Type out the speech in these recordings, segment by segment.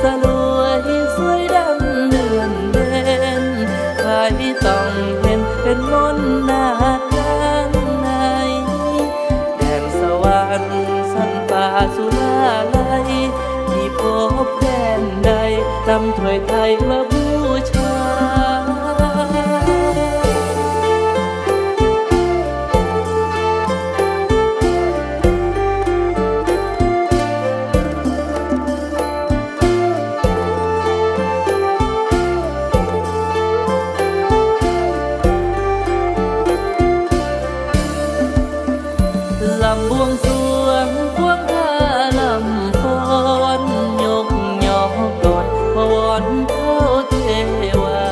สลวยสวยดังเดือนเด่นใครต้องเห็นเป็นมนต์หน้ากันในแดนสวรรค์สันป่าสุราลัยที่พบแดนใดลำถวยไทยมาบูชา บวงสวงพวงท่าลำฟ้อนยกยอก่อนพวอนเท้าเทวา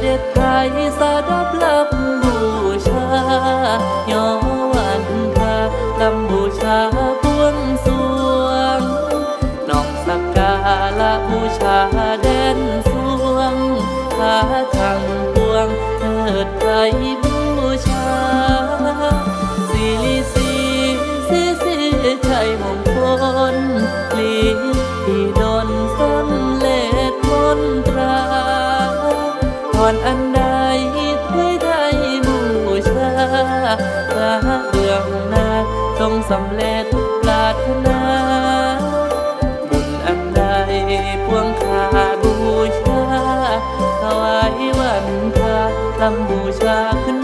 เด็จไทยสดับลำบูชายอวันทาลำบูชาพวงสวงน้องสักการะบูชาแดนสวงพาทางปวงเถิดไทย ใดถวยไทยบูชาพระเบื้องหน้าทรงสำเร็จปรารถนาบุญอันใดพวงคาบูชาถวายวันพาลำบูชาขึ้น